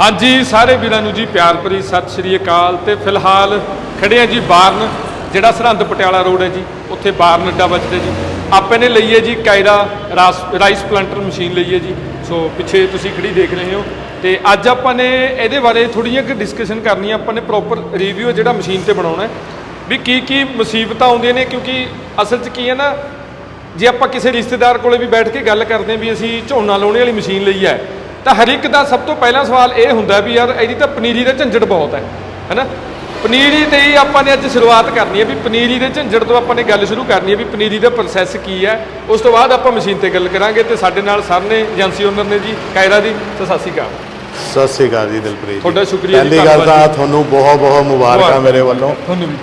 ਹਾਂਜੀ, ਸਾਰੇ ਵੀਰਾਂ ਨੂੰ ਜੀ ਪਿਆਰ ਭਰੀ ਸਤਿ ਸ਼੍ਰੀ ਅਕਾਲ ਤੇ ਫਿਲਹਾਲ ਖੜੇ ਆ ਜੀ ਬਾਰਨ, ਜਿਹੜਾ ਸਰਹੰਦ ਪਟਿਆਲਾ ਰੋਡ ਹੈ ਜੀ, ਉੱਥੇ ਬਾਰਨ ਅੱਡਾ ਵੱਜਦਾ ਜੀ। ਆਪੇ ਨੇ ਲਈਏ ਜੀ ਕਾਇਰਾ ਰਾਸ ਰਾਈਸ ਪਲਾਂਟਰ ਮਸ਼ੀਨ ਲਈ ਹੈ ਜੀ। ਸੋ ਪਿੱਛੇ ਤੁਸੀਂ ਖੜੀ ਦੇਖ ਰਹੇ ਹੋ ਤੇ ਅੱਜ ਆਪਾਂ ਨੇ ਇਹਦੇ ਬਾਰੇ ਥੋੜੀਆਂ ਜਿਹੀ ਡਿਸਕਸ਼ਨ ਕਰਨੀ ਹੈ ਆਪਾਂ ਨੇ ਪ੍ਰੋਪਰ ਰਿਵਿਊ ਜਿਹੜਾ ਮਸ਼ੀਨ ਤੇ ਬਣਾਉਣਾ ਵੀ ਕੀ ਕੀ ਮੁਸੀਬਤਾਂ ਆਉਂਦੀਆਂ ਨੇ, ਕਿਉਂਕਿ ਅਸਲ 'ਚ ਕੀ ਹੈ ਨਾ, ਜੇ ਆਪਾਂ ਕਿਸੇ ਰਿਸ਼ਤੇਦਾਰ ਕੋਲੇ ਵੀ ਬੈਠ ਕੇ ਗੱਲ ਕਰਦੇ ਹਾਂ ਵੀ ਅਸੀਂ ਝੋਨਾ ਲਾਉਣੇ ਵਾਲੀ ਮਸ਼ੀਨ ਲਈ ਹੈ ਤਾਂ ਹਰ ਇੱਕ ਦਾ ਸਭ ਤੋਂ ਪਹਿਲਾ ਸਵਾਲ ਇਹ ਹੁੰਦਾ ਵੀ ਯਾਰ ਇਹਦੀ ਤਾਂ ਪਨੀਰੀ ਦਾ ਝੰਜਟ ਬਹੁਤ ਹੈ ਹੈਨਾ? ਪਨੀਰੀ ਤੇ ਹੀ ਆਪਾਂ ਨੇ ਅੱਜ ਸ਼ੁਰੂਆਤ ਕਰਨੀ ਹੈ ਵੀ ਪਨੀਰੀ ਦੇ ਝੰਜਟ ਤੋਂ ਆਪਾਂ ਨੇ ਗੱਲ ਸ਼ੁਰੂ ਕਰਨੀ ਹੈ ਵੀ ਪਨੀਰੀ ਦਾ ਪ੍ਰੋਸੈਸ ਕੀ ਹੈ। ਉਸ ਤੋਂ ਬਾਅਦ ਆਪਾਂ ਮਸ਼ੀਨ ਤੇ ਗੱਲ ਕਰਾਂਗੇ ਤੇ ਸਾਡੇ ਨਾਲ ਸਰ ਨੇ ਏਜੰਸੀ ਓਨਰ ਨੇ ਜੀ ਕਾਇਰਾ ਦੀ ਸੋ ਸਤਿ ਸ਼੍ਰੀ ਅਕਾਲ। ਸਤਿ ਸ੍ਰੀ ਅਕਾਲ ਜੀ ਦਿਲਪ੍ਰੀਤ ਜੀ। ਤੁਹਾਡਾ ਸ਼ੁਕਰੀਆ ਜੀ, ਪਹਿਲੀ ਗੱਲ ਤਾਂ ਤੁਹਾਨੂੰ ਬਹੁਤ ਬਹੁਤ ਮੁਬਾਰਕਾਂ। ਮੇਰੇ ਵੱਲੋਂ।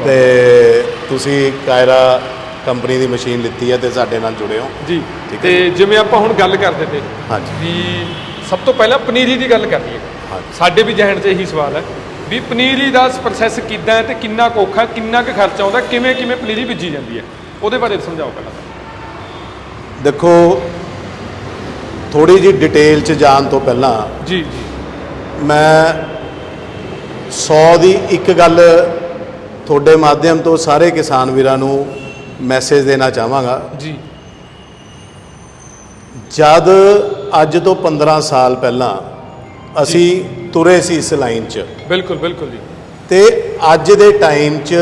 ਤੇ ਤੁਸੀਂ ਕਾਇਰਾ ਕੰਪਨੀ ਦੀ ਮਸ਼ੀਨ ਲਿੱਤੀ ਹੈ ਤੇ ਸਾਡੇ ਨਾਲ ਜੁੜੇ ਹੋ। ਜੀ। ਤੇ ਜਿਵੇਂ ਆਪਾਂ ਹੁਣ ਗੱਲ ਕਰਦੇ ਤੇ ਹਾਂਜੀ। ਵੀ ਸਭ ਤੋਂ ਪਹਿਲਾਂ ਪਨੀਰੀ ਦੀ ਗੱਲ ਕਰਨੀ ਹੈ। ਸਾਡੇ ਵੀ ਜਹਿਣ 'ਚ ਇਹੀ ਸਵਾਲ ਹੈ ਵੀ ਪਨੀਰੀ ਦਾ ਪ੍ਰੋਸੈਸ ਕਿੱਦਾਂ ਹੈ ਤੇ ਕਿੰਨਾ ਕੁ ਔਖਾ ਕਿੰਨਾ ਕੁ ਖਰਚਾ ਆਉਂਦਾ ਕਿਵੇਂ ਕਿਵੇਂ ਪਨੀਰੀ ਬੀਜੀ ਜਾਂਦੀ ਹੈ। ਉਹਦੇ ਬਾਰੇ ਸਮਝਾਓ ਪਹਿਲਾਂ। ਦੇਖੋ ਥੋੜੀ ਜੀ ਡਿਟੇਲ ਚ ਜਾਣ ਤੋਂ ਪਹਿਲਾਂ ਜੀ ਜੀ। ਮੈਂ 100 ਦੀ ਇੱਕ ਗੱਲ ਤੁਹਾਡੇ ਮਾਧਿਅਮ ਤੋਂ ਸਾਰੇ ਕਿਸਾਨ ਵੀਰਾਂ ਨੂੰ ਮੈਸੇਜ ਦੇਣਾ ਚਾਹਾਂਗਾ। ਜੀ। ਜਦ ਅੱਜ ਤੋਂ 15 ਸਾਲ ਪਹਿਲਾਂ ਅਸੀਂ ਤੁਰੇ ਸੀ ਇਸ ਲਾਈਨ 'ਚ। ਬਿਲਕੁਲ ਬਿਲਕੁਲ ਜੀ। ਤੇ ਅੱਜ ਦੇ ਟਾਈਮ 'ਚ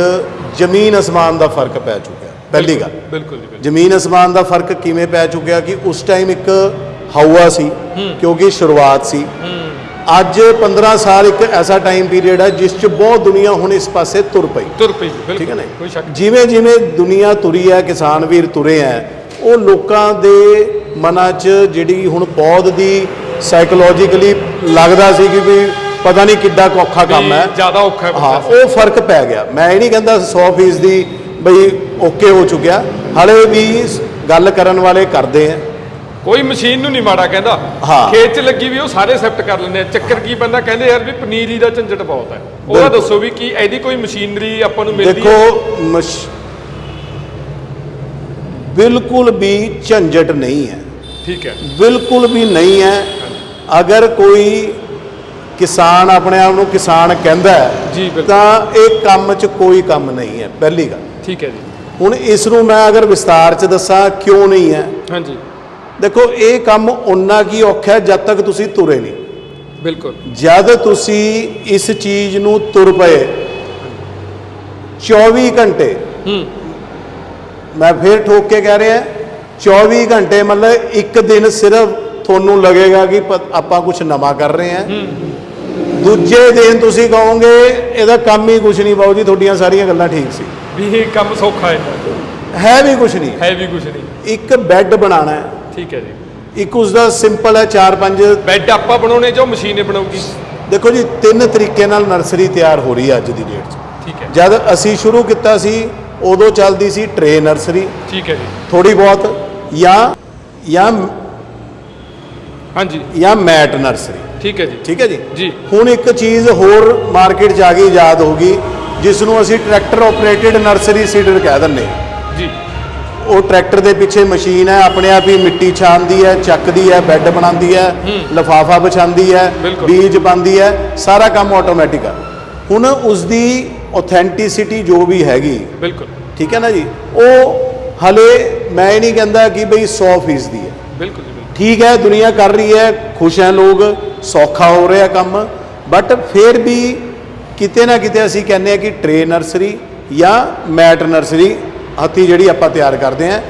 ਜ਼ਮੀਨ ਅਸਮਾਨ ਦਾ ਫ਼ਰਕ ਪੈ ਚੁੱਕਿਆ ਪਹਿਲੀ ਗੱਲ। ਬਿਲਕੁਲ ਜੀ ਬਿਲਕੁਲ। ਜ਼ਮੀਨ ਅਸਮਾਨ ਦਾ ਫ਼ਰਕ ਕਿਵੇਂ ਪੈ ਚੁੱਕਿਆ ਕਿ ਉਸ ਟਾਈਮ ਇੱਕ ਹਵਾ ਸੀ ਕਿਉਂਕਿ ਸ਼ੁਰੂਆਤ ਸੀ। ਅੱਜ 15 ਸਾਲ ਇੱਕ ਐਸਾ ਟਾਈਮ ਪੀਰੀਅਡ ਹੈ ਜਿਸ 'ਚ ਬਹੁਤ ਦੁਨੀਆ ਹੁਣ ਇਸ ਪਾਸੇ ਤੁਰ ਪਈ। ਤੁਰ ਪਈ ਬਿਲਕੁਲ। ਠੀਕ ਹੈ ਨਾ ਕੋਈ ਸ਼ੱਕ ਜਿਵੇਂ ਜਿਵੇਂ ਦੁਨੀਆ ਤੁਰੀ ਹੈ ਕਿਸਾਨ ਵੀਰ ਤੁਰੇ ਹੈ ਉਹ ਲੋਕਾਂ ਦੇ ਮਨਾਂ 'ਚ ਜਿਹੜੀ ਹੁਣ ਪੌਦ ਦੀ ਸਾਈਕੋਲੋਜੀਕਲੀ ਲੱਗਦਾ ਸੀ ਕਿ ਵੀ ਪਤਾ ਨਹੀਂ ਕਿੱਡਾ ਔਖਾ ਕੰਮ ਹੈ। ਜ਼ਿਆਦਾ ਔਖਾ ਹੈ। ਉਹ ਫ਼ਰਕ ਪੈ ਗਿਆ। ਮੈਂ ਇਹ ਨਹੀਂ ਕਹਿੰਦਾ 100% ਦੀ ਬਈ ਓਕੇ ਹੋ ਚੁੱਕਿਆ। ਹਲੇ ਵੀ ਗੱਲ ਕਰਨ ਵਾਲੇ ਕਰਦੇ ਆ। ਕੋਈ ਮਸ਼ੀਨ ਨੂੰ ਨਹੀਂ ਮਾੜਾ ਕਹਿੰਦਾ। ਖੇਤ 'ਚ ਲੱਗੀ ਵੀ ਉਹ ਸਾਰੇ ਐਕਸੈਪਟ ਕਰ ਲੈਂਦੇ ਆ। ਚੱਕਰ ਕੀ ਬੰਦਾ ਕਹਿੰਦੇ ਯਾਰ ਵੀ ਪਨੀਰੀ ਦਾ ਝੰਜਟ ਬਹੁਤ ਹੈ। ਉਹਦਾ ਬਿਲਕੁਲ। ਦੱਸੋ ਵੀ ਕੀ ਇਹਦੀ ਕੋਈ ਮਸ਼ੀਨਰੀ ਆਪਾਂ ਨੂੰ ਮਿਲਦੀ ਦੇਖੋ ਬਿਲਕੁਲ ਵੀ ਝੰਜਟ ਨਹੀਂ ਹੈ। ਠੀਕ ਹੈ। ਬਿਲਕੁਲ ਵੀ ਨਹੀਂ ਹੈ। ਅਗਰ ਕੋਈ ਕਿਸਾਨ ਆਪਣੇ ਆਪ ਨੂੰ ਕਿਸਾਨ ਕਹਿੰਦਾ ਹੈ ਜੀ, ਬਿਲਕੁਲ। ਤਾਂ ਇਹ ਕੰਮ 'ਚ ਕੋਈ ਕੰਮ ਨਹੀਂ ਹੈ ਪਹਿਲੀ ਗੱਲ। ਠੀਕ ਹੈ ਜੀ। ਹੁਣ ਇਸ ਨੂੰ ਮੈਂ ਅਗਰ ਵਿਸਤਾਰ 'ਚ ਦੱਸਾਂ ਕਿਉਂ ਨਹੀਂ ਹੈ? ਹਾਂਜੀ। ਦੇਖੋ ਇਹ ਕੰਮ ਓਨਾ ਕੀ ਔਖਾ ਹੈ ਜਦ ਤੱਕ ਤੁਸੀਂ ਤੁਰੇ ਨਹੀਂ। ਬਿਲਕੁਲ। ਜਦ ਤੁਸੀਂ ਇਸ ਚੀਜ਼ ਨੂੰ ਤੁਰ ਪਏ 24 ਘੰਟੇ ਹੂੰ। ਮੈਂ ਫੇਰ ਠੋਕ ਕੇ ਕਹਿ ਰਿਹਾ 24 ਘੰਟੇ ਮਤਲਬ ਇੱਕ ਦਿਨ ਸਿਰਫ ਤੁਹਾਨੂੰ ਲੱਗੇਗਾ ਕਿ ਆਪਾਂ ਕੁਝ ਨਵਾਂ ਕਰ ਰਹੇ ਹਾਂ। ਦੂਜੇ ਦਿਨ ਤੁਸੀਂ ਕਹੋਗੇ ਇਹਦਾ ਕੰਮ ਹੀ ਕੁਝ ਨਹੀਂ ਬਾਊ ਜੀ ਤੁਹਾਡੀਆਂ ਸਾਰੀਆਂ ਗੱਲਾਂ ਠੀਕ ਸੀ। ਵੀ ਇਹ ਕੰਮ ਸੌਖਾ ਹੈ। ਹੈ ਵੀ ਕੁਝ ਨਹੀਂ। ਹੈ ਵੀ ਕੁਝ ਨਹੀਂ। ਇੱਕ ਬੈੱਡ ਬਣਾਉਣਾ ਹੈ। ਠੀਕ ਹੈ ਜੀ। ਇੱਕ ਉਸ ਦਾ ਸਿੰਪਲ ਹੈ 4-5 ਬੈੱਡ ਆਪਾਂ ਬਣਾਉਣੇ ਜੋ ਮਸ਼ੀਨੇ ਬਣਾਉਗੀ ਦੇਖੋ ਜੀ ਤਿੰਨ ਤਰੀਕੇ ਨਾਲ ਨਰਸਰੀ ਤਿਆਰ ਹੋ ਰਹੀ ਹੈ ਅੱਜ ਦੀ ਡੇਟ 'ਚ। ਠੀਕ ਹੈ। ਜਦ ਅਸੀਂ ਸ਼ੁਰੂ ਕੀਤਾ ਸੀ ਉਦੋਂ ਚੱਲਦੀ ਸੀ ਟਰੇ ਨਰਸਰੀ। ਠੀਕ ਹੈ ਜੀ। ਥੋੜੀ ਬਹੁਤ ਜਾਂ ਜਾਂ ਹਾਂਜੀ। ਜਾਂ ਮੈਟ ਨਰਸਰੀ। ਠੀਕ ਹੈ ਜੀ। ਠੀਕ ਹੈ ਜੀ? ਜੀ। ਹੁਣ ਇੱਕ ਚੀਜ਼ ਹੋਰ ਮਾਰਕੀਟ 'ਚ ਆ ਗਈ ਯਾਦ ਹੋਗੀ ਜਿਸ ਨੂੰ ਅਸੀਂ ਟਰੈਕਟਰ ਆਪਰੇਟਡ ਨਰਸਰੀ ਸੀਡਰ ਕਹਿ ਦਿੰਦੇ ਹਾਂ। ਜੀ। ਉਹ ਟਰੈਕਟਰ ਦੇ ਪਿੱਛੇ ਮਸ਼ੀਨ ਹੈ ਆਪਣੇ ਆਪ ਹੀ ਮਿੱਟੀ ਛਾਣਦੀ ਹੈ ਚੱਕਦੀ ਹੈ ਬੈੱਡ ਬਣਾਉਂਦੀ ਹੈ ਲਫਾਫਾ ਵਿਛਾਉਂਦੀ ਹੈ। ਬੀਜ ਪਾਉਂਦੀ ਹੈ ਸਾਰਾ ਕੰਮ ਆਟੋਮੈਟਿਕ ਹੈ ਹੁਣ ਉਸ ਦੀ ਆਥੈਂਟਿਸਿਟੀ ਜੋ ਵੀ ਹੈਗੀ ਬਿਲਕੁਲ। ਠੀਕ ਹੈ ਨਾ ਜੀ? ਉਹ ਹਲੇ ਮੈਂ ਇਹ ਨਹੀਂ ਕਹਿੰਦਾ ਕਿ ਬਈ 100% ਦੀ ਹੈ। ਬਿਲਕੁਲ ਜੀ ਬਿਲਕੁਲ। ਠੀਕ ਹੈ ਦੁਨੀਆ ਕਰ ਰਹੀ ਹੈ ਖੁਸ਼ ਹੈ ਲੋਕ ਸੌਖਾ ਹੋ ਰਿਹਾ ਕੰਮ। ਬਟ ਫਿਰ ਵੀ ਕਿਤੇ ਨਾ ਕਿਤੇ ਅਸੀਂ ਕਹਿੰਦੇ ਆ ਕਿ ਟਰੇ ਨਰਸਰੀ ਜਾਂ ਮੈਟ ਨਰਸਰੀ ਹੱਥੀ ਜਿਹੜੀ ਆਪਾਂ ਤਿਆਰ ਕਰਦੇ ਆ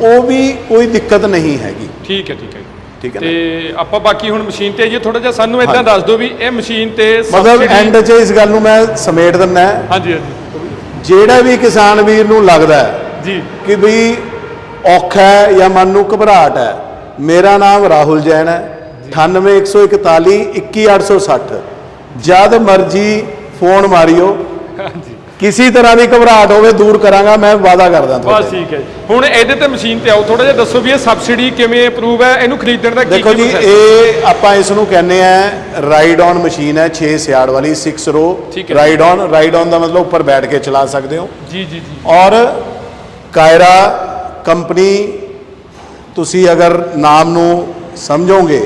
ਉਹ ਵੀ ਕੋਈ ਦਿੱਕਤ ਨਹੀਂ ਹੈਗੀ। ਠੀਕ ਹੈ ਠੀਕ ਹੈ ਠੀਕ ਹੈ ਤੇ ਆਪਾਂ ਬਾਕੀ ਹੁਣ ਮਸ਼ੀਨ ਤੇ ਆਈਏ ਥੋੜਾ ਜਿਹਾ ਸਾਨੂੰ ਇਦਾਂ। ਦੱਸ ਦਿਓ ਵੀ ਇਹ ਮਸ਼ੀਨ ਤੇ ਮਤਲਬ ਐਂਡ 'ਚ ਇਸ ਗੱਲ ਨੂੰ ਮੈਂ ਸਮੇਟ ਦਿੰਦਾ। ਹਾਂਜੀ ਹਾਂਜੀ। ਜਿਹੜਾ ਵੀ ਕਿਸਾਨ ਵੀਰ ਨੂੰ ਲੱਗਦਾ ਹੈ ਜੀ। ਕਿ ਵੀ ਔਖਾ ਹੈ ਜਾਂ ਮਨ ਨੂੰ ਘਬਰਾਹਟ ਹੈ? ਮੇਰਾ ਨਾਮ ਰਾਹੁਲ ਜੈਨ ਹੈ। 98141 21860 ਜਦ ਮਰਜ਼ੀ ਫੋਨ ਮਾਰਿਓ। ਹਾਂਜੀ। ਕਿਸੇ ਤਰ੍ਹਾਂ ਦੀ ਘਬਰਾਹਟ ਹੋਵੇ ਦੂਰ ਕਰਾਂਗਾ ਮੈਂ ਵਾਅਦਾ ਕਰਦਾ ਬਸ ਠੀਕ ਹੈ ਜੀ। ਹੁਣ ਇਹਦੇ ਤੇ ਮਸ਼ੀਨ ਤੇ ਆਓ ਥੋੜਾ ਜਿਹਾ ਦੱਸੋ ਵੀ ਇਹ ਸਬਸਿਡੀ ਕਿਵੇਂ ਅਪਰੂਵ ਹੈ ਇਹਨੂੰ ਖਰੀਦਣ ਦਾ ਕੀ ਦੇਖੋ ਜੀ process- ਇਹ ਆਪਾਂ ਇਸ ਨੂੰ ਕਹਿੰਦੇ ਆ ਰਾਈਡ ਔਨ ਮਸ਼ੀਨ ਹੈ 6 ਸਿਆੜ ਵਾਲੀ 6 ਰੋ ਠੀਕ ਹੈ। ਰਾਈਡ ਔਨ ਰਾਈਡ ਔਨ ਦਾ ਮਤਲਬ ਉੱਪਰ ਬੈਠ ਕੇ ਚਲਾ ਸਕਦੇ ਹੋ। ਜੀ ਜੀ ਜੀ। ਔਰ ਕਾਇਰਾ ਕੰਪਨੀ ਤੁਸੀਂ ਅਗਰ ਨਾਮ ਨੂੰ ਸਮਝੋਗੇ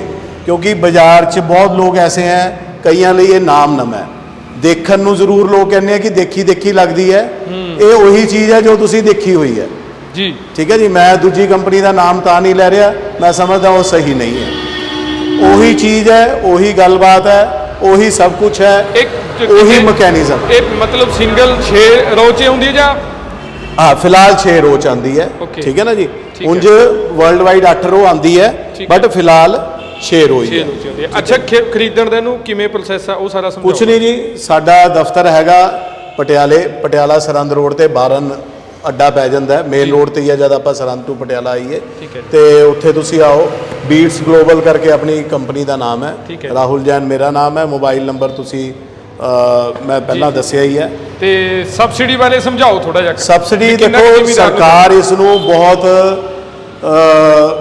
ਕਿਉਂਕਿ ਬਾਜ਼ਾਰ 'ਚ ਬਹੁਤ ਲੋਕ ਐਸੇ ਹੈ ਕਈਆਂ ਲਈ ਇਹ ਨਾਮ ਨਵਾਂ ਹੈ। ਦੇਖਣ ਨੂੰ ਜ਼ਰੂਰ ਲੋਕ ਕਹਿੰਦੇ ਆ ਕਿ ਦੇਖੀ ਦੇਖੀ ਲੱਗਦੀ ਹੈ। ਇਹ ਉਹੀ ਚੀਜ਼ ਹੈ ਜੋ ਤੁਸੀਂ ਦੇਖੀ ਹੋਈ ਹੈ। ਜੀ। ਠੀਕ ਹੈ ਜੀ ਮੈਂ ਦੂਜੀ ਕੰਪਨੀ ਦਾ ਨਾਮ ਤਾਂ ਨਹੀਂ ਲੈ ਰਿਹਾ ਮੈਂ ਸਮਝਦਾ ਉਹ ਸਹੀ ਨਹੀਂ ਹੈ। ਉਹੀ ਚੀਜ਼ ਹੈ ਉਹੀ ਗੱਲਬਾਤ ਹੈ ਉਹੀ ਸਭ ਕੁਝ ਹੈ ਇੱਕ ਉਹੀ ਮਕੈਨਿਜ਼ਮ ਇਹ ਮਤਲਬ ਸਿੰਗਲ 6 ਰੋ ਚ ਹੁੰਦੀ ਹੈ ਜਾਂ ਹਾਂ ਫਿਲਹਾਲ 6 ਰੋ ਚ ਆਂਦੀ ਹੈ। Okay. ਠੀਕ ਹੈ ਨਾ ਜੀ? ਠੀਕ ਉਂਝ ਵਰਲਡ ਵਾਈਡ 8 ਰੋ ਆਂਦੀ ਹੈ ਠੀਕ। ਬਟ ਫਿਲਹਾਲ 6 ਰੋ ਹੀ 6 ਹੈ। ਅੱਛਾ ਖੇ- ਖਰੀਦਣ ਦਾ ਇਹਨੂੰ ਕਿਵੇਂ ਪ੍ਰੋਸੈਸ ਆ? ਉਹ ਸਾਰਾ ਸਮਝਾਓ। ਕੁਛ ਨਹੀਂ ਜੀ ਸਾਡਾ ਦਫ਼ਤਰ ਹੈਗਾ ਪਟਿਆਲੇ ਪਟਿਆਲਾ ਸਰੰਦ ਰੋਡ ਤੇ ਬਾਰਨ ਅੱਡਾ ਪੈ ਜਾਂਦਾ ਹੈ। ਮੇਨ ਰੋਡ ਤੇ ਹੀ ਹੈ ਜਦ ਆਪਾਂ ਸਰੰਦ ਤੋਂ ਪਟਿਆਲਾ ਆਈਏ। ਠੀਕ ਹੈ ਜੀ। ਤੇ ਉੱਥੇ ਤੁਸੀਂ ਆਓ ਬੀਟਸ ਗਲੋਬਲ ਕਰਕੇ ਆਪਣੀ ਕੰਪਨੀ ਦਾ ਨਾਮ ਹੈ। ਰਾਹੁਲ ਜੈਨ ਮੇਰਾ ਨਾਮ ਹੈ ਮੋਬਾਈਲ ਨੰਬਰ ਤੁਸੀਂ ਮੈਂ ਪਹਿਲਾਂ ਦੱਸਿਆ ਹੀ ਹੈ। ਤੇ ਸਬਸਿਡੀ ਬਾਰੇ ਸਮਝਾਓ ਥੋੜਾ ਜਿਹਾ। ਸਬਸਿਡੀ ਦੇਖੋ ਸਰਕਾਰ ਇਸ ਨੂੰ ਬਹੁਤ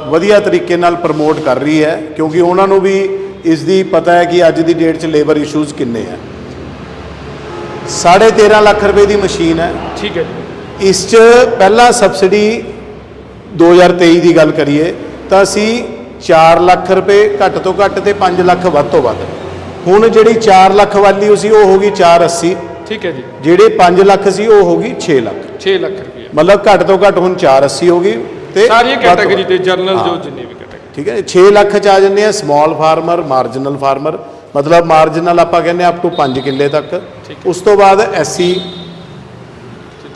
ਵਧੀਆ ਤਰੀਕੇ ਨਾਲ ਪ੍ਰਮੋਟ ਕਰ ਰਹੀ ਹੈ ਕਿਉਂਕਿ ਉਹਨਾਂ ਨੂੰ ਵੀ ਇਸ ਦੀ ਪਤਾ ਹੈ ਕਿ ਅੱਜ ਦੀ ਡੇਟ 'ਚ ਲੇਬਰ ਇਸ਼ੂਜ਼ ਕਿੰਨੇ ਆ। 13.5 ਲੱਖ ਰੁਪਏ ਦੀ ਮਸ਼ੀਨ ਹੈ। ਠੀਕ ਹੈ ਜੀ। ਇਸ 'ਚ ਪਹਿਲਾਂ ਸਬਸਿਡੀ 2023 ਦੀ ਗੱਲ ਕਰੀਏ ਤਾਂ ਅਸੀਂ 4 ਲੱਖ ਰੁਪਏ ਘੱਟ ਤੋਂ ਘੱਟ ਤੇ 5 ਲੱਖ ਵੱਧ ਤੋਂ ਵੱਧ। ਹੁਣ ਜਿਹੜੀ 4 ਲੱਖ ਵਾਲੀ ਸੀ ਉਹ ਹੋ ਗਈ 480 ਠੀਕ ਹੈ ਜੀ। ਜਿਹੜੇ 5 ਲੱਖ ਸੀ ਉਹ ਹੋ ਗਈ 6 ਲੱਖ। 6 ਲੱਖ ਰੁਪਏ। ਮਤਲਬ ਘੱਟ ਤੋਂ ਘੱਟ ਹੁਣ 480 ਹੋ ਗਈ ਤੇ ਸਾਰੀਆਂ ਕੈਟਾਗਰੀ। ਤੇ ਜਰਨਲ ਜੋ। ਜਿੰਨੇ ਵੀ ਕੈਟਾਗਰੀ ਠੀਕ ਹੈ 6 ਲੱਖ ਚ ਆ ਜੰਨੇ ਆ ਸਮਾਲ ਫਾਰਮਰ ਮਾਰਜਨਲ ਫਾਰਮਰ ਮਤਲਬ ਮਾਰਜਨਲ ਆਪਾਂ ਕਹਿੰਦੇ ਅਪ ਟੂ 5 ਕਿੱਲੇ ਤੱਕ। ਉਸ ਤੋਂ ਬਾਅਦ ਐਸਸੀ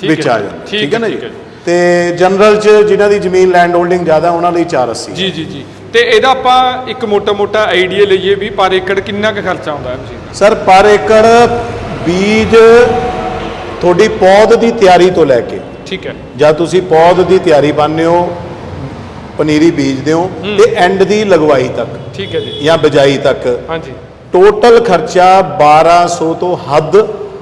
ਵਿੱਚ ਆ ਜਾਂਦਾ। ਠੀਕ ਹੈ ਨਾ ਜੀ? ਤੇ ਜਨਰਲ ਚ ਜਿਨ੍ਹਾਂ ਦੀ ਜ਼ਮੀਨ ਲੈਂਡ ਹੋਲਡਿੰਗ ਜ਼ਿਆਦਾ ਉਹਨਾਂ ਲਈ 480 ਜੀ ਜੀ ਜੀ। ਤੇ ਇਹਦਾ ਆਪਾਂ ਇੱਕ ਮੋਟਾ ਮੋਟਾ ਆਈਡੀਆ ਲਈਏ ਵੀ ਪਰ ਏਕੜ ਕਿੰਨਾ ਕੁ ਖਰਚਾ ਆਉਂਦਾ ਹੈ ਮਸ਼ੀਨ ਦਾ? ਸਰ ਪਰ ਏਕੜ ਬੀਜ ਤੁਹਾਡੀ ਪੌਦ ਦੀ ਤਿਆਰੀ ਤੋਂ ਲੈ ਕੇ ਠੀਕ ਹੈ। ਜਦ ਤੁਸੀਂ ਪੌਦ ਦੀ ਤਿਆਰੀ ਪਾਉਂਦੇ ਹੋ ਪਨੀਰੀ ਬੀਜਦੇ ਹੋ ਤੇ ਐਂਡ ਦੀ ਲਗਵਾਈ ਤੱਕ ਠੀਕ ਹੈ ਜੀ। ਜਾਂ ਬਿਜਾਈ ਤੱਕ। ਹਾਂਜੀ। ਟੋਟਲ ਖਰਚਾ 1200 ਤੋਂ ਹੱਦ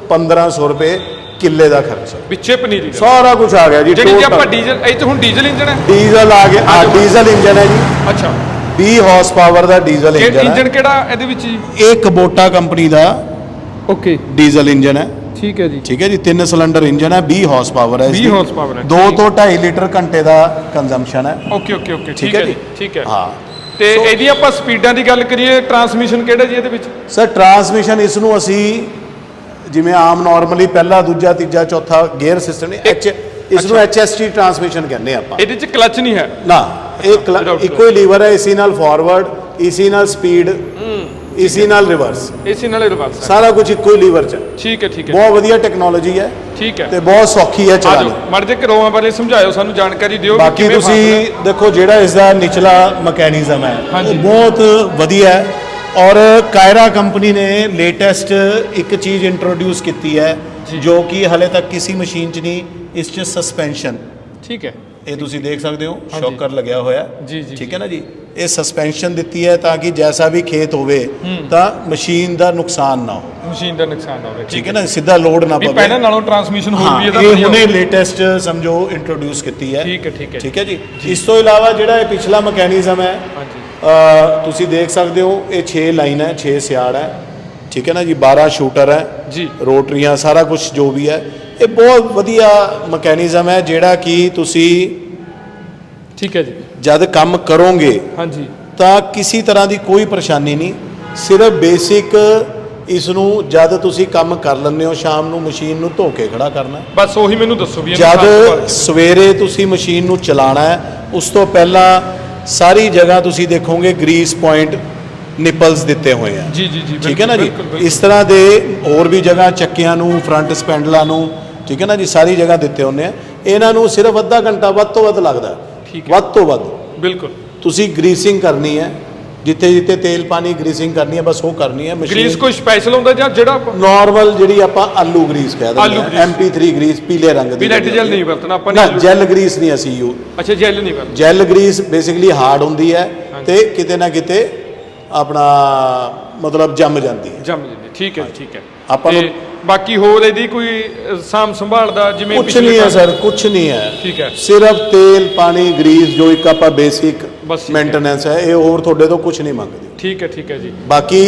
1500 ਰੁਪਏ ਕਿੱਲੇ ਦਾ ਖਰਚਾ। ਵਿੱਚੇ ਪਨੀਰੀ ਦਾ। ਸਾਰਾ ਕੁਝ ਆ ਗਿਆ ਜੀ ਜਿਹੜੀ ਜੇ ਆਪਾਂ। ਡੀਜ਼ਲ ਇਹ ਚ ਹੁਣ ਡੀਜ਼ਲ ਇੰਜਨ ਹੈ। ਡੀਜ਼ਲ ਆ ਗਿਆ ਆ ਡੀਜ਼ਲ ਇੰਜਨ ਹੈ ਜੀ। ਅੱਛਾ। 20 ਹਾਰਸ ਪਾਵਰ ਦਾ ਡੀਜ਼ਲ ਇੰਜਨ ਇੰਜਨ ਹੈ। ਕਿਹੜਾ ਇਹਦੇ ਵਿੱਚ ਜੀ? ਇਹ ਕਬੋਟਾ ਕੰਪਨੀ ਦਾ ਓਕੇ। ਡੀਜ਼ਲ ਇੰਜਨ ਹੈ। ਠੀਕ ਹੈ ਜੀ। ਠੀਕ ਹੈ ਜੀ ਤਿੰਨ ਸਿਲੰਡਰ ਇੰਜਨ ਹੈ 20 ਹਾਰਸ ਪਾਵਰ ਹੈ 20 horse power ਹੈ, 2 ਠੀਕ। ਤੋਂ 2.5 ਲੀਟਰ ਘੰਟੇ ਦਾ ਕੰਜ਼ੰਪਸ਼ਨ ਹੈ। Okay okay okay. ਠੀਕ ਹੈ ਜੀ। ਠੀਕ ਹੈ। ਹਾਂ। ਤੇ ਇਹਦੀ ਆਪਾਂ ਸਪੀਡਾਂ ਦੀ ਗੱਲ ਕਰੀਏ ਟਰਾਂਸਮਿਸ਼ਨ ਕਿਹੜਾ ਜੀ ਇਹਦੇ ਵਿੱਚ? ਸਰ ਟਰਾਂਸਮਿਸ਼ਨ ਇਸ ਨੂੰ ਅਸੀਂ ਜਿਵੇਂ ਆਮ ਨਾਰਮਲੀ ਪਹਿਲਾ ਦੂਜਾ ਤੀਜਾ ਚੌਥਾ ਗੇਅਰ ਸਿਸਟਮ ਨੇ ਐਚ ਇਸ ਨੂੰ ਐਚਐਸਟੀ ਟਰਾਂਸਮਿਸ਼ਨ ਕਹਿੰਦੇ ਆਪਾਂ। ਇਹਦੇ ਚ ਕਲਚ ਨਹੀਂ ਹੈ। ਨਾ ਇਹ ਇੱਕੋ ਹੀ ਲੀਵਰ ਹੈ ਇਸੀ ਨਾਲ ਫਾਰਵਰਡ ਇਸੀ ਨਾਲ ਸਪੀਡ ਇਸੀ ਨਾਲ ਰਿਵਰਸ ਏਸੀ ਨਾਲੇ ਰਿਵਰਸ ਸਾਰਾ ਕੁਝ ਇੱਕੋ ਹੀ ਲੀਵਰ 'ਚ ਹੈ। ਠੀਕ ਹੈ ਠੀਕ ਹੈ। ਬਹੁਤ ਵਧੀਆ ਟੈਕਨੋਲੋਜੀ ਹੈ ਠੀਕ ਹੈ। ਤੇ ਬਹੁਤ ਸੌਖੀ ਹੈ ਆਜੋ ਮੜ ਜੇ ਕਰੋਆਂ ਬਾਰੇ ਸਮਝਾਇਓ ਸਾਨੂੰ ਜਾਣਕਾਰੀ ਦਿਓ ਬਾਕੀ ਤੁਸੀਂ ਦੇਖੋ ਜਿਹੜਾ ਇਸ ਦਾ ਨਿਚਲਾ ਮੈਕੈਨਿਜ਼ਮ ਹੈ ਉਹ। ਬਹੁਤ ਵਧੀਆ ਹੈ। ਔਰ ਕਾਇਰਾ ਕੰਪਨੀ ਨੇ ਲੇਟੈਸਟ ਇੱਕ ਚੀਜ਼ ਇੰਟਰੋਡਿਊਸ ਕੀਤੀ ਹੈ ਜੋ। ਕਿ ਹਲੇ ਤੱਕ ਕਿਸੇ ਮਸ਼ੀਨ 'ਚ ਨਹੀਂ ਇਸ 'ਚ ਸਸਪੈਂਸ਼ਨ ਠੀਕ ਹੈ। ਇਹ ਤੁਸੀਂ ਦੇਖ ਸਕਦੇ ਹੋ ਸ਼ੌਕਰ ਲੱਗਿਆ ਹੋਇਆ। ਜੀ, ਜੀ, ਠੀਕ ਹੈ ਨਾ ਜੀ? ਇਹ ਸਸਪੈਂਸ਼ਨ ਦਿੱਤੀ ਹੈ ਤਾਂ ਕਿ ਜੈਸਾ ਵੀ ਖੇਤ ਹੋਵੇ ਤਾਂ ਮਸ਼ੀਨ ਦਾ ਨੁਕਸਾਨ ਨਾ ਹੋ ਮਸ਼ੀਨ ਦਾ ਨੁਕਸਾਨ ਨਾ ਹੋਵੇ ਠੀਕ ਹੈ ਨਾ ਸਿੱਧਾ ਲੋਡ ਨਾ ਪਵੇ। ਪਹਿਲਾਂ ਨਾਲੋਂ ਟਰਾਂਸਮਿਸ਼ਨ ਹਾਂ ਵੀ ਇਹਦਾ ਇਹ ਹੁਣੇ ਲੇਟੈਸਟ ਸਮਝੋ ਇੰਟਰੋਡਿਊਸ ਕੀਤੀ ਹੈ। ਠੀਕ ਹੈ ਠੀਕ ਹੈ। ਠੀਕ ਹੈ ਜੀ? ਇਸ ਤੋਂ ਇਲਾਵਾ ਜਿਹੜਾ ਇਹ ਪਿਛਲਾ ਮੈਕੈਨਿਜ਼ਮ ਹੈ ਹਾਂਜੀ। ਤੁਸੀਂ ਦੇਖ ਸਕਦੇ ਹੋ ਇਹ 6 ਲਾਈਨ ਹੈ 6 ਸਿਆੜ ਹੈ। ਠੀਕ ਹੈ ਨਾ ਜੀ? 12 ਸ਼ੂਟਰ ਹੈ। ਜੀ। ਰੋਟਰੀਆਂ ਸਾਰਾ ਕੁਝ ਜੋ ਵੀ ਹੈ। ਇਹ ਬਹੁਤ ਵਧੀਆ ਮੈਕੈਨਿਜ਼ਮ ਹੈ ਜਿਹੜਾ ਕਿ ਤੁਸੀਂ ਠੀਕ ਹੈ ਜੀ। ਜਦ ਕੰਮ ਕਰੋਗੇ ਹਾਂਜੀ। ਤਾਂ ਕਿਸੇ ਤਰ੍ਹਾਂ ਦੀ ਕੋਈ ਪਰੇਸ਼ਾਨੀ ਨਹੀਂ। ਸਿਰਫ ਬੇਸਿਕ ਇਸ ਨੂੰ ਜਦ ਤੁਸੀਂ ਕੰਮ ਕਰ ਲੈਂਦੇ ਹੋ ਸ਼ਾਮ ਨੂੰ ਮਸ਼ੀਨ ਨੂੰ ਧੋ ਕੇ ਖੜਾ ਕਰਨਾ। ਬਸ ਉਹੀ ਮੈਨੂੰ ਦੱਸੋ ਵੀ ਜਦ ਸਵੇਰੇ ਤੁਸੀਂ ਮਸ਼ੀਨ ਨੂੰ ਚਲਾਣਾ ਹੈ ਉਸ ਤੋਂ ਪਹਿਲਾਂ ਸਾਰੀ ਜਗ੍ਹਾ ਤੁਸੀਂ ਦੇਖੋਗੇ ਗਰੀਸ ਪੁਆਇੰਟ ਨਿਪਲਸ ਦਿੱਤੇ ਹੋਏ ਆ। ਜੀ ਜੀ ਜੀ ਠੀਕ ਹੈ ਨਾ ਜੀ। ਇਸ ਤਰ੍ਹਾਂ ਦੇ ਹੋਰ ਵੀ ਜਗ੍ਹਾ ਚੱਕਿਆਂ ਨੂੰ ਫਰੰਟ ਸਪੈਂਡਲਾਂ ਨੂੰ ਠੀਕ ਹੈ ਨਾ ਜੀ? ਸਾਰੀ ਜਗ੍ਹਾ ਦਿੱਤੇ ਹੁੰਦੇ ਆ। ਇਹਨਾਂ ਨੂੰ ਸਿਰਫ ਅੱਧਾ ਘੰਟਾ ਵੱਧ ਤੋਂ ਵੱਧ ਲੱਗਦਾ। ਹੈ। ਠੀਕ ਹੈ। ਵੱਧ ਤੋਂ ਵੱਧ। ਬਿਲਕੁਲ। ਤੁਸੀਂ ਗਰੀਸਿੰਗ ਕਰਨੀ ਹੈ। ਜਿੱਥੇ ਜਿੱਥੇ ਤੇਲ ਪਾਣੀ ਗਰੀਸਿੰਗ ਕਰਨੀ ਹੈ ਬਸ ਉਹ ਕਰਨੀ ਹੈ ਗ੍ਰੀਸ ਕੋਈ ਸਪੈਸ਼ਲ ਹੁੰਦਾ ਜਾਂ ਜਿਹੜਾ ਨਾਰਮਲ ਜਿਹੜੀ ਆਪਾਂ ਆਲੂ ਗਰੀਸ ਕਹਿ ਆਲੂ ਗਰੀਸ। ਆ MP3 ਗਰੀਸ ਪੀਲੇ ਰੰਗ ਦੀ ਵੀ ਨੈਟ ਜਿਹੜੀ ਜੈਲ ਨਹੀਂ ਵਰਤਣਾ ਆਪਾਂ ਨਾ ਨੇ ਜੈਲ ਗਰੀਸ ਨਹੀਂ ਅਸੀਂ ਯੂ ਅੱਛਾ ਜੈਲ ਨਹੀਂ ਵਰਤਣਾ। ਜੈਲ ਗਰੀਸ ਬੇਸਿਕਲੀ ਹਾਰਡ ਹੁੰਦੀ ਹੈ। ਤੇ ਕਿਤੇ ਨਾ ਕਿਤੇ ਆਪਣਾ ਮਤਲਬ ਜੰਮ ਜਾਂਦੀ ਹੈ। ਜੰਮ ਜਾਂਦੀ ਠੀਕ ਹੈ ਜੀ, ਠੀਕ ਹੈ। ਆਪਾਂ ਨੂੰ- ਤੇ ਬਾਕੀ ਹੋਰ ਇਹਦੀ ਕੋਈ ਅ, ਸਾਂਭ ਸੰਭਾਲ ਦਾ ਜਿਵੇਂ ਕੁਝ ਪਿਛਲੇ ਨਹੀਂ ਹੈ ਸਾਲ- ਸਰ ਕੁਝ ਨਹੀਂ ਹੈ। ਠੀਕ ਹੈ। ਸਿਰਫ ਤੇਲ ਪਾਣੀ ਗਰੀਸ ਜੋ ਇੱਕ ਆਪਾਂ ਬੇਸਿਕ ਬਸ ਠੀਕ ਹੈ। ਮੇਨਟੇਨੈਂਸ ਹੈ ਇਹ ਹੋਰ ਤੁਹਾਡੇ ਤੋਂ ਕੁਝ ਨਹੀਂ ਮੰਗਦੀ ਠੀਕ ਹੈ ਠੀਕ ਹੈ ਜੀ ਬਾਕੀ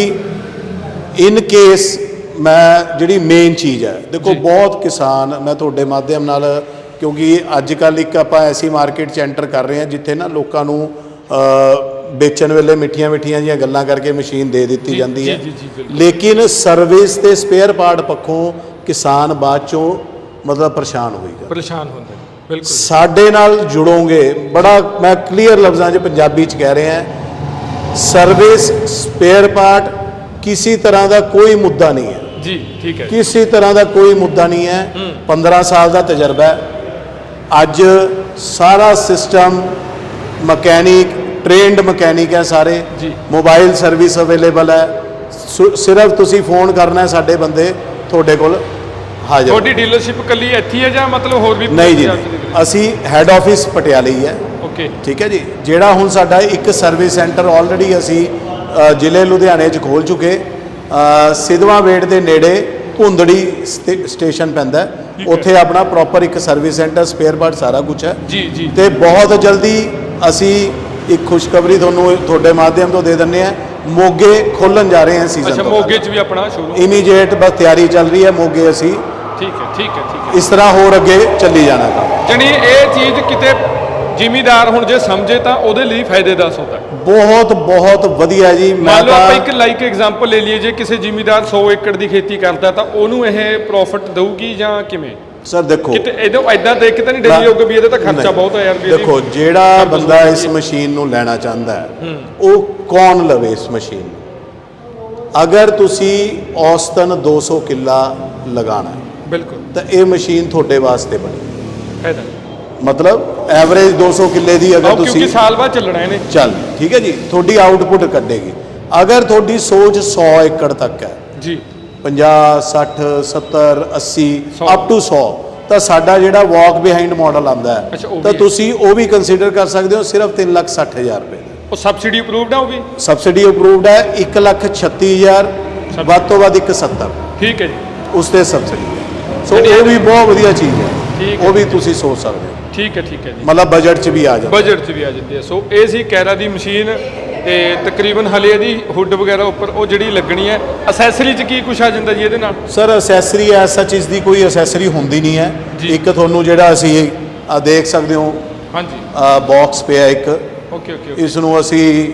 ਇਨ ਕੇਸ ਮੈਂ ਜਿਹੜੀ ਮੇਨ ਚੀਜ਼ ਹੈ ਦੇਖੋ। ਬਹੁਤ ਕਿਸਾਨ ਮੈਂ ਤੁਹਾਡੇ ਮਾਧਿਅਮ ਨਾਲ ਕਿਉਂਕਿ ਅੱਜ ਕੱਲ ਇੱਕ ਆਪਾਂ ਐਸੀ ਮਾਰਕੀਟ ਚ ਐਂਟਰ ਕਰ ਰਹੇ ਹਾਂ ਜਿੱਥੇ ਨਾ ਲੋਕਾਂ ਨੂੰ ਅ, ਵੇਚਣ ਵੇਲੇ ਮਿੱਠੀਆਂ ਮਿੱਠੀਆਂ ਜੀਆਂ ਗੱਲਾਂ ਕਰਕੇ ਮਸ਼ੀਨ ਦੇ ਦਿੱਤੀ ਜੀ, ਜਾਂਦੀ ਜੀ, ਹੈ ਜੀ, ਜੀ, ਬਿਲਕੁਲ। ਲੇਕਿਨ ਸਰਵਿਸ ਤੇ ਸਪੇਅਰ ਪਾਰਟ ਪੱਖੋਂ ਕਿਸਾਨ ਬਾਅਦ ਚੋਂ ਮਤਲਬ ਪਰੇਸ਼ਾਨ ਹੋਏਗਾ ਪਰੇਸ਼ਾਨ ਹੁੰਦੇ ਸਾਡੇ ਨਾਲ ਜੁੜੋਗੇ ਬੜਾ ਮੈਂ ਕਲੀਅਰ ਲਫ਼ਜ਼ਾਂ 'ਚ ਪੰਜਾਬੀ 'ਚ ਕਹਿ ਰਿਹਾ ਸਰਵਿਸ ਸਪੇਅਰ ਪਾਰਟ ਕਿਸੇ ਤਰ੍ਹਾਂ ਦਾ ਕੋਈ ਮੁੱਦਾ ਨਹੀਂ ਹੈ। ਜੀ ਠੀਕ ਹੈ। ਕਿਸੇ ਤਰ੍ਹਾਂ ਦਾ ਕੋਈ ਮੁੱਦਾ ਨਹੀਂ ਹੈ। 15 ਸਾਲ ਦਾ ਤਜਰਬਾ ਹੈ। ਅੱਜ ਸਾਰਾ ਸਿਸਟਮ ਮਕੈਨਿਕ ਟ੍ਰੇਨਡ ਮਕੈਨਿਕ ਹੈ ਸਾਰੇ। ਜੀ। ਮੋਬਾਈਲ ਸਰਵਿਸ ਅਵੇਲੇਬਲ ਹੈ। ਸਿਰਫ ਤੁਸੀਂ ਫੋਨ ਕਰਨਾ ਹੈ ਸਾਡੇ ਬੰਦੇ ਤੁਹਾਡੇ ਕੋਲ। ਹਾਜ਼ਰ ਤੁਹਾਡੀ ਡੀਲਰਸ਼ਿਪ ਕੱਲੀ ਇੱਥੇ ਹੀ ਜਾਂ ਮਤਲਬ ਹੋਰ ਵੀ ਨਹੀਂ ਜੀ ਅਸੀਂ ਹੈੱਡ ਆਫਿਸ ਪਟਿਆਲੇ ਹੀ ਹੈ। ਓਕੇ ਠੀਕ ਹੈ ਜੀ? ਜਿਹੜਾ ਹੁਣ ਸਾਡਾ ਇੱਕ ਸਰਵਿਸ ਸੈਂਟਰ ਆਲਰੇਡੀ ਅਸੀਂ ਜ਼ਿਲ੍ਹੇ ਲੁਧਿਆਣੇ 'ਚ ਖੋਲ ਚੁੱਕੇ। ਸਿਧਵਾਂ ਵੇੜ ਦੇ ਨੇੜੇ ਭੁੰਦੜੀ ਸਟੇ- ਸਟੇਸ਼ਨ ਪੈਂਦਾ। ਉੱਥੇ ਆਪਣਾ ਪ੍ਰੋਪਰ ਇੱਕ ਸਰਵਿਸ ਸੈਂਟਰ ਸਪੇਅਰ ਪਾਰਟ ਸਾਰਾ ਕੁਝ ਹੈ। ਜੀ ਜੀ। ਤੇ ਬਹੁਤ ਜਲਦੀ ਅਸੀਂ ਇੱਕ ਖੁਸ਼ਖਬਰੀ ਤੁਹਾਨੂੰ ਤੁਹਾਡੇ ਮਾਧਿਅਮ ਤੋਂ ਦੇ ਦਿੰਨੇ ਆ ਮੋਗੇ ਖੋਲਣ ਜਾ ਰਹੇ ਹਾਂ ਅੱਛਾ ਸੀਜ਼ਨ ਮੋਗੇ 'ਚ ਵੀ ਆਪਣਾ ਸ਼ੋਰੂਮ ਇਮੀਡੀਏਟ ਬਸ ਤਿਆਰੀ ਚੱਲ ਰਹੀ ਹੈ ਮੋਗੇ ਅਸੀਂ। ਠੀਕ ਹੈ ਠੀਕ ਹੈ ਠੀਕ ਹੈ। ਇਸ ਤਰ੍ਹਾਂ ਹੋਰ ਅੱਗੇ ਚੱਲੀ ਜਾਣਾ ਕੰਮ ਜਣੀ ਇਹ ਚੀਜ਼ ਕਿਤੇ ਜ਼ਿਮੀਦਾਰ ਹੁਣ ਜੇ ਸਮਝੇ ਤਾਂ ਉਹਦੇ ਲਈ ਫਾਇਦੇ ਦਾ ਸੌਦਾ। ਹੈ ਬਹੁਤ ਬਹੁਤ ਵਧੀਆ ਜੀ ਮੈਂ ਮੰਨ ਲਓ ਆਪਾਂ ਤਾਂ ਇੱਕ ਲਾਈਕ ਐਗਜ਼ਾਮਪਲ ਲੈ ਲਈਏ ਜੇ ਕਿਸੇ ਜ਼ਿਮੀਦਾਰ 100 ਏਕੜ ਦੀ ਖੇਤੀ ਕਰਦਾ ਤਾਂ ਉਹਨੂੰ ਇਹ ਪ੍ਰੋਫਿਟ ਦਊਗੀ ਜਾਂ ਕਿਵੇਂ? ਸਰ ਦੇਖੋ। ਕਿਤੇ ਇਹਦੋਂ ਐਦਾਂ ਦੇਖ ਕੇ ਤਾਂ ਨਹੀਂ ਡਰੀ ਹੋਊਗਾ ਵੀ ਇਹਦਾ ਤਾਂ ਖਰਚਾ ਨਹੀਂ। ਬਹੁਤ ਹੈ ਯਾਰ ਵੀ ਇਹਦੀ- ਦੇਖੋ ਜਿਹੜਾ ਬੰਦਾ ਇਸ। ਮਸ਼ੀਨ ਨੂੰ ਲੈਣਾ ਚਾਹੁੰਦਾ ਹੈ ਉਹ ਕੌਣ ਲਵੇ ਇਸ ਮਸ਼ੀਨ ਨੂੰ? ਅਗਰ ਤੁਸੀਂ ਔਸਤਨ 200 ਕਿੱਲਾ ਲਗਾਣਾ ਹੈ ਬਿਲਕੁਲ। ਤਾਂ ਇਹ ਮਸ਼ੀਨ ਤੁਹਾਡੇ ਵਾਸਤੇ ਬਣੀ। ਫਾਇਦਾ। ਮਤਲਬ ਐਵਰੇਜ 200 ਕਿੱਲੇ ਦੀ ਅਗਰ ਆਹ ਕਿਉਂਕਿ ਤੁਸੀਂ ਸਾਲ ਬਾਅਦ ਚੱਲਣਾ ਇਹਨੇ। ਚੱਲ ਠੀਕ ਹੈ ਜੀ। ਤੁਹਾਡੀ ਆਊਟਪੁੱਟ ਕੱਢੇਗੀ। ਅਗਰ ਤੁਹਾਡੀ ਸੋਚ 100 ਏਕੜ ਤੱਕ ਹੈ ਜੀ। 50 60 70 80 ਸੌ। ਅਪ ਟੂ 100 ਤਾਂ ਸਾਡਾ ਜਿਹੜਾ ਵਾਕ ਬਿਹਾਈਂਡ ਮਾਡਲ ਆਂਦਾ ਅੱਛਾ, ਹੈ ਉਹ ਤਾਂ ਵੀ ਹੈ। ਤੁਸੀਂ ਉਹ ਵੀ ਕੰਸੀਡਰ ਕਰ ਸਕਦੇ ਹੋ ਸਿਰਫ 3 ਲੱਖ 60 ਹਜ਼ਾਰ ਰੁਪਏ ਦਾ। ਉਹ ਸਬਸਿਡੀ ਅਪਰੂਵਡ ਆ ਉਹ ਵੀ? ਸਬਸਿਡੀ ਅਪਰੂਵਡ ਹੈ 1 ਲੱਖ 36 ਹਜ਼ਾਰ ਵੱਧ ਤੋਂ ਵੱਧ 170 ਠੀਕ ਹੈ ਜੀ। ਉਸ ਤੇ ਸਬਸਿਡੀ ਹੈ ਸੋ ਉਹ ਵੀ ਬਹੁਤ ਵਧੀਆ ਚੀਜ਼ ਹੈ। ਹੈ। ਉਹ ਵੀ ਤੁਸੀਂ ਸੋਚ ਸਕਦੇ ਹੋ। ਠੀਕ ਹੈ ਠੀਕ ਹੈ ਜੀ। ਮਤਲਬ ਬਜਟ 'ਚ ਵੀ ਆ ਜਾਂਦਾ। ਬਜਟ 'ਚ ਵੀ ਆ ਜਾਂਦੀ ਹੈ। ਸੋ ਇਹ ਸੀ ਕੈਰਾ ਦੀ ਮਸ਼ੀਨ ਤੇ ਤਕਰੀਬਨ ਹਲੇ ਇਹਦੀ ਹੁੱਡ ਵਗੈਰਾ ਉੱਪਰ ਉਹ ਜਿਹੜੀ ਲੱਗਣੀ ਹੈ। ਅਸੈਸਰੀ 'ਚ ਕੀ ਕੁਛ ਆ ਜਾਂਦਾ ਜੀ ਇਹਦੇ ਨਾਲ? ਸਰ ਅਸੈਸਰੀ ਐਸ ਸੱਚ ਇਸ ਦੀ ਕੋਈ ਅਸੈਸਰੀ ਹੁੰਦੀ ਨਹੀਂ ਹੈ। ਇੱਕ ਤੁਹਾਨੂੰ ਜਿਹੜਾ ਅਸੀਂ ਆ ਦੇਖ ਸਕਦੇ ਹੋ। ਹਾਂਜੀ। ਬਾਕਸ ਪਿਆ ਇੱਕ। ਓਕੇ ਓਕੇ ਇਸ ਨੂੰ ਅਸੀਂ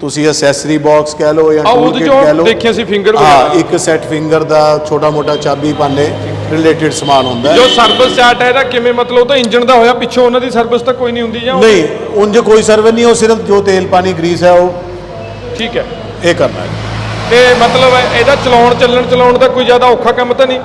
ਤੁਸੀਂ ਅਸੈਸਰੀ ਬਾਕਸ ਕਹਿ ਲਓ ਜਾਂ ਟੂਲ ਕਿਟ ਕਹਿ ਲਓ। ਦੇਖਿਆ ਸੀ ਫਿੰਗਰ ਹਾਂ ਵਗੈਰਾ ਇੱਕ ਸੈੱਟ ਫਿੰਗਰ ਦਾ ਛੋਟਾ ਮੋਟਾ ਚਾਬੀ ਪਾਣੇ ਰਿਲੇਟਡ ਸਮਾਨ ਹੁੰਦਾ ਹੈ। ਜੋ ਸਰਵਿਸ ਚਾਰਟ ਹੈ ਇਹਦਾ ਕਿਵੇਂ ਮਤਲਬ ਉਹ ਤਾਂ ਇੰਜਨ ਦਾ ਹੋਇਆ ਪਿੱਛੋਂ ਉਹਨਾਂ ਦੀ ਸਰਵਿਸ ਤਾਂ ਕੋਈ ਨਹੀਂ ਹੁੰਦੀ ਜਾਂ ਨਹੀਂ ਉਂਝ ਕੋਈ ਸਰਵਰ ਨਹੀਂ ਉਹ ਸਿਰਫ ਜੋ ਤੇਲ ਪਾਣੀ ਗਰੀਸ ਹੈ ਉਹ ਠੀਕ ਹੈ। ਇਹ ਕਰਨਾ ਹੈ। ਤੇ ਮਤਲਬ ਇਹਦਾ ਚਲਾਉਣ ਚੱਲਣ ਚਲਾਉਣ ਦਾ ਕੋਈ ਜ਼ਿਆਦਾ ਔਖਾ ਕੰਮ ਤਾਂ ਨਹੀਂ?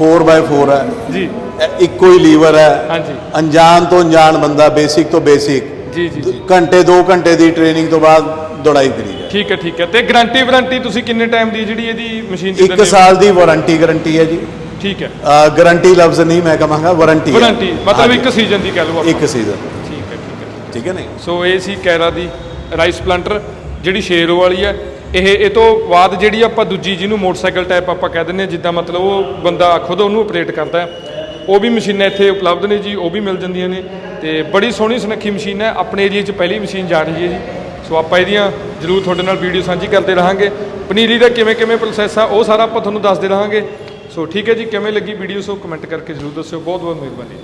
4x4 ਹੈ। ਜੀ। ਇਹ ਇੱਕੋ ਹੀ ਲੀਵਰ ਹੈ। ਹਾਂਜੀ। ਅਣਜਾਣ ਤੋਂ ਅਣਜਾਣ ਬੰਦਾ ਬੇਸਿਕ ਤੋਂ ਬੇਸਿਕ ਜੀ ਜੀ ਜੀ। ਘੰਟੇ 2 ਘੰਟੇ ਦੀ ਟ੍ਰੇਨਿੰਗ ਤੋਂ ਬਾਅਦ ਦੌੜਾਈ ਕਰੀ ਜਾਏ। ਠੀਕ ਹੈ ਠੀਕ ਹੈ। ਤੇ ਗਾਰੰਟੀ ਵਾਰੰਟੀ ਤੁਸੀਂ ਕਿੰਨੇ ਟਾਈਮ ਦੀ ਜਿਹੜੀ ਇਹਦੀ ਮਸ਼ੀਨ ਦੀ ਇੱਕ ਸਾਲ ਦੀ ਵਾਰੰਟੀ ਗਾਰੰਟੀ ਹੈ ਜੀ। ਠੀਕ ਹੈ। ਗਾਰੰਟੀ ਲਫ਼ਜ਼ ਨਹੀਂ ਮੈਂ ਕਹਾਂਗਾ ਵਾਰੰਟੀ ਹੈ। ਵਾਰੰਟੀ ਮਤਲਬ ਇੱਕ ਸੀਜ਼ਨ ਦੀ ਕਹਿ ਲਓ ਆਪਾਂ। ਇੱਕ ਸੀਜ਼ਨ ਠੀਕ ਹੈ ਠੀਕ ਹੈ। ਠੀਕ ਹੈ ਨਹੀਂ? ਸੋ ਇਹ ਸੀ ਕੈਰਾ ਦੀ ਰਾਈਸ ਪਲਾਂਟਰ ਜਿਹੜੀ ਸ਼ੇਰੋ ਵਾਲੀ ਹੈ। ਇਹ ਇਹ ਤੋਂ ਬਾਅਦ ਜਿਹੜੀ ਆਪਾਂ ਦੂਜੀ ਜਿਹਨੂੰ ਮੋਟਰਸਾਈਕਲ ਟਾਈਪ ਆਪਾਂ ਕਹਿ ਦਿੰਦੇ ਹਾਂ ਜਿੱਦਾਂ ਮਤਲਬ ਉਹ ਬੰਦਾ ਖੁਦ ਉਹਨੂੰ ਆਪਰੇਟ ਕਰਦਾ ਹੈ। ਉਹ ਵੀ ਮਸ਼ੀਨਾਂ ਇੱਥੇ ਉਪਲਬਧ ਨੇ ਜੀ ਉਹ ਵੀ ਮਿਲ ਜਾਂਦੀਆਂ ਨੇ। ਤੇ ਬੜੀ ਸੋਹਣੀ ਸੁਨੱਖੀ ਮਸ਼ੀਨ ਹੈ ਆਪਣੇ ਏਰੀਆ 'ਚ ਪਹਿਲੀ ਮਸ਼ੀਨ ਜਾ ਰਹੀ ਹੈ ਜੀ। ਸੋ ਆਪਾਂ ਇਹਦੀਆਂ ਜ਼ਰੂਰ ਤੁਹਾਡੇ ਨਾਲ ਵੀਡੀਓ ਸਾਂਝੀ ਕਰਦੇ ਰਹਾਂਗੇ। ਪਨੀਰੀ ਦਾ ਕਿਵੇਂ ਕਿਵੇਂ ਪ੍ਰੋਸੈਸ ਆ ਉਹ ਸਾਰਾ ਆਪਾਂ ਤੁਹਾਨੂੰ ਦੱਸਦੇ ਰਹਾਂਗੇ। ਸੋ ਠੀਕ ਹੈ ਜੀ, ਕਿਵੇਂ ਲੱਗੀ ਵੀਡੀਓ ਸੋ ਕਮੈਂਟ ਕਰਕੇ ਜ਼ਰੂਰ ਦੱਸਿਓ। ਬਹੁਤ ਬਹੁਤ ਮਿਹਰਬਾਨੀ।